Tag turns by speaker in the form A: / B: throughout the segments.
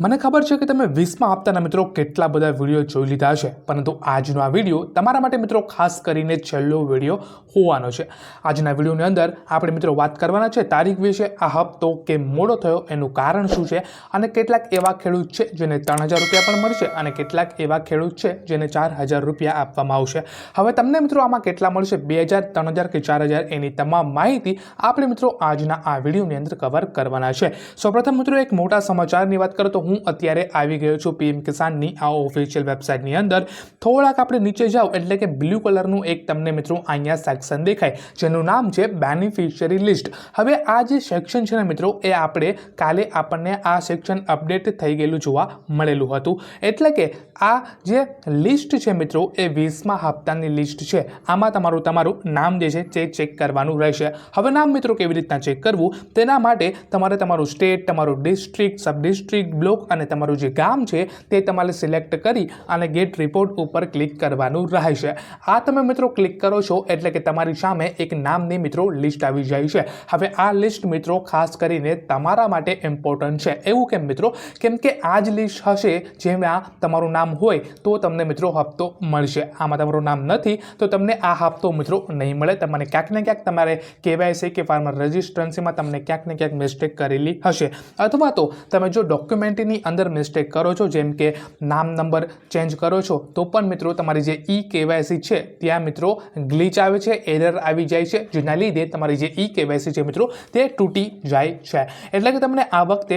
A: મને ખબર છે કે તમે વીસમાં હપ્તાના મિત્રો કેટલા બધા વીડિયો જોઈ લીધા છે, પરંતુ આજનો આ વીડિયો તમારા માટે મિત્રો ખાસ કરીને છેલ્લો વીડિયો હોવાનો છે. આજના વિડીયોની અંદર આપણે મિત્રો વાત કરવાના છે તારીખ વિશે, આ હપ્તો કે મોડો થયો, એનું કારણ શું છે અને કેટલાક એવા ખેડૂત છે જેને ત્રણ હજાર રૂપિયા પણ મળશે અને કેટલાક એવા ખેડૂત છે જેને ચાર હજાર રૂપિયા આપવામાં આવશે. હવે તમને મિત્રો આમાં કેટલા મળશે? બે હજાર, ત્રણ હજાર કે ચાર હજાર? એની તમામ માહિતી આપણે મિત્રો આજના આ વિડીયોની અંદર કવર કરવાના છે. સૌપ્રથમ મિત્રો એક મોટા સમાચારની વાત કરું તો હું અત્યારે આવી ગયો છું પીએમ કિસાનની આ ઓફિશિયલ વેબસાઇટની અંદર. થોડાક આપણે નીચે જાઓ, એટલે કે બ્લુ કલરનું એક તમને મિત્રો અહીંયા સેક્શન દેખાય, જેનું નામ છે બેનિફિશિયરી લિસ્ટ હવે આ જે સેક્શન છે ને મિત્રો, એ આપણે કાલે આપણને આ સેક્શન અપડેટ થઈ ગયેલું જોવા મળેલું હતું. એટલે કે આ જે લિસ્ટ છે મિત્રો, એ વીસમાં હપ્તાની લિસ્ટ છે. આમાં તમારું તમારું નામ જે છે, તે ચેક કરવાનું રહેશે. હવે નામ મિત્રો કેવી રીતના ચેક કરવું? તેના માટે તમારે તમારું સ્ટેટ તમારું ડિસ્ટ્રિક્ટ સબ ડિસ્ટ્રિક્ટ બ્લોક અને તમારું જે ગામ છે, તે તમારે સિલેક્ટ કરી અને ગેટ રિપોર્ટ ઉપર ક્લિક કરવાનું રહેશે. આ તમે મિત્રો ક્લિક કરો છો એટલે કે તમારી સામે એક નામની મિત્રો લિસ્ટ આવી જાય છે. હવે આ લિસ્ટ મિત્રો ખાસ કરીને તમારા માટે ઇમ્પોર્ટન્ટ છે. એવું કેમ મિત્રો? કેમ કે આ જ લિસ્ટ હશે જેમાં તમારું નામ હોય તો તમને મિત્રો હપ્તો મળશે. આમાં તમારું નામ નથી તો તમને આ હપ્તો મિત્રો નહીં મળે. તમને ક્યાંક ને ક્યાંક તમારે કેવાયસી કે ફાર્મર રજિસ્ટ્રન્સીમાં તમને ક્યાંક ને ક્યાંક મિસ્ટેક કરેલી હશે. અથવા તો તમે જો ડોક્યુમેન્ટની અંદર મિસ્ટેક કરો છો, જેમ કે નામ નંબર ચેન્જ કરો છો, તો પણ મિત્રો તમારી જે ઈ કેવાયસી છે, ત્યાં મિત્રો ગ્લિચ આવે છે એરર આવી જાય છે, જેના લીધે તમારી જે ઈ કેવાયસી છે મિત્રો, તે તૂટી જાય છે. એટલે કે તમને આ વખતે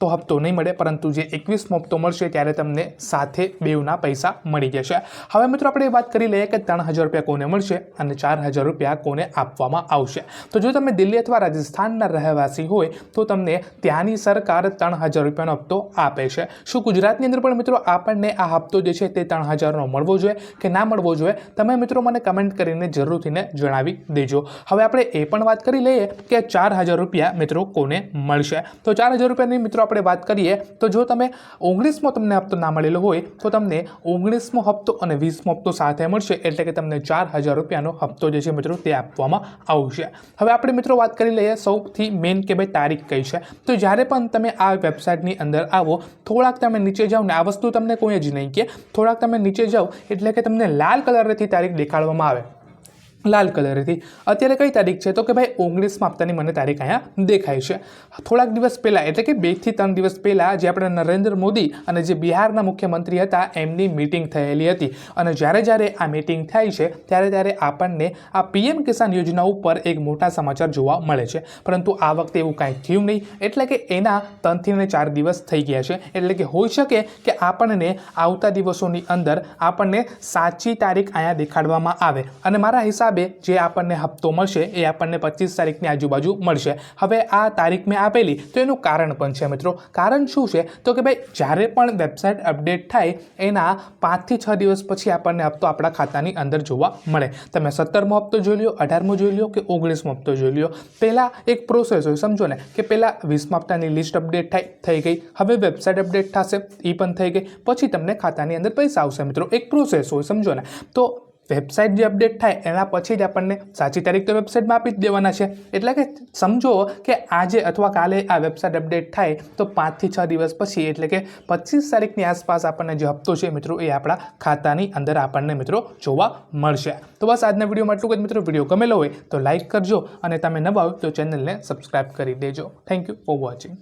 A: તો હપ્તો નહીં મળે, પરંતુ જે એકવીસમો હપ્તો મળશે ત્યારે તમને સાથે બેવના પૈસા મળી જશે. હવે મિત્રો આપણે એ વાત કરી લઈએ કે ત્રણ હજાર રૂપિયા કોને મળશે અને ચાર હજાર રૂપિયા કોને આપવામાં આવશે. તો જો તમે દિલ્હી અથવા રાજસ્થાનના રહેવાસી હોય, તો તમને ત્યાંની સરકાર ત્રણ હજાર રૂપિયાનો હપ્તો આપે છે. શું ગુજરાતની અંદર પણ મિત્રો આપણને આ હપ્તો જે છે તે ત્રણ હજારનો મળવો જોઈએ કે ના મળવો જોઈએ? તમે મિત્રો મને કમેન્ટ કરીને જરૂરથીને જણાવી દેજો. હવે આપણે એ પણ વાત કરી લઈએ કે ચાર હજાર રૂપિયા મિત્રો કોને મળશે? તો ચાર હજાર રૂપિયાની મિત્રો આપણે વાત કરીએ, તો જો તમે ઓગણીસમો તમને હપ્તો ના મળેલો હોય, તો તમને ઓગણીસમો હપ્તો અને વીસમો હપ્તો સાથે મળશે, એટલે કે તમને ચાર હજાર રૂપિયાનો હપ્તો જે છે મિત્રો તે આપવામાં આવશે. હવે આપણે મિત્રો વાત કરી લઈએ સૌથી મેઇન કે ભાઈ તારીખ કઈ છે. તો જ્યારે પણ તમે આ વેબસાઇટની અંદર આવો, થોડાક તમે નીચે જાઓ ને આ વસ્તુ તમને કોઈ જ નહીં કે થોડાક તમે નીચે જાઓ, એટલે કે તમને લાલ કલરથી તારીખ દેખાડવામાં આવે. લાલ કલરથી. અત્યારે કઈ તારીખ છે? તો કે ભાઈ, ઓગણીસમાં હપ્તાની મને તારીખ અહીંયા દેખાય છે. થોડાક દિવસ પહેલાં, એટલે કે બેથી ત્રણ દિવસ પહેલાં, જે આપણે નરેન્દ્ર મોદી અને જે બિહારના મુખ્યમંત્રી હતા, એમની મિટિંગ થયેલી હતી. અને જ્યારે જ્યારે આ મિટિંગ થાય છે, ત્યારે ત્યારે આપણને આ પીએમ કિસાન યોજના ઉપર એક મોટા સમાચાર જોવા મળે છે. પરંતુ આ વખતે એવું કાંઈ થયું નહીં. એટલે કે એના ત્રણથી ને ચાર દિવસ થઈ ગયા છે. એટલે કે હોઈ શકે કે આપણને આવતા દિવસોની અંદર આપણને સાચી તારીખ અહીંયા દેખાડવામાં આવે. અને મારા હિસાબે જે આપણને હપ્તો મળશે એ આપણને પચીસ તારીખની આજુબાજુ મળશે. હવે આ તારીખ મેં આપેલી તો એનું કારણ પણ છે મિત્રો. કારણ શું છે? તો કે ભાઈ, જ્યારે પણ વેબસાઇટ અપડેટ થાય, એના પાંચથી છ દિવસ પછી આપણને હપ્તો આપણા ખાતાની અંદર જોવા મળે. તમે સત્તરમો હપ્તો જોઈ લો અઢારમો જોઈ લો કે ઓગણીસમો હપ્તો જોઈ લો પહેલાં એક પ્રોસેસ હોય, સમજો ને, કે પહેલાં વીસમા હપ્તાની લિસ્ટ અપડેટ થાય, થઈ ગઈ. હવે વેબસાઇટ અપડેટ થશે એ પણ થઈ ગઈ. પછી તમને ખાતાની અંદર પૈસા આવશે મિત્રો. એક પ્રોસેસ હોય, સમજો ને. તો વેબસાઇટ જે અપડેટ થાય એના પછી જ આપણને સાચી તારીખ તો વેબસાઇટમાં આપી જ દેવાના છે. એટલે કે સમજો કે આજે અથવા કાલે આ વેબસાઇટ અપડેટ થાય તો પાંચથી છ દિવસ પછી, એટલે કે પચીસ તારીખની આસપાસ આપણને જે હપ્તો છે મિત્રો, એ આપણા ખાતાની અંદર આપણને મિત્રો જોવા મળશે. તો બસ આજના વિડીયોમાં એટલું જ મિત્રો, વીડિયો ગમેલો હોય તો લાઇક કરજો અને તમે નવા હોય તો ચેનલને સબસ્ક્રાઈબ કરી દેજો. Thank you for watching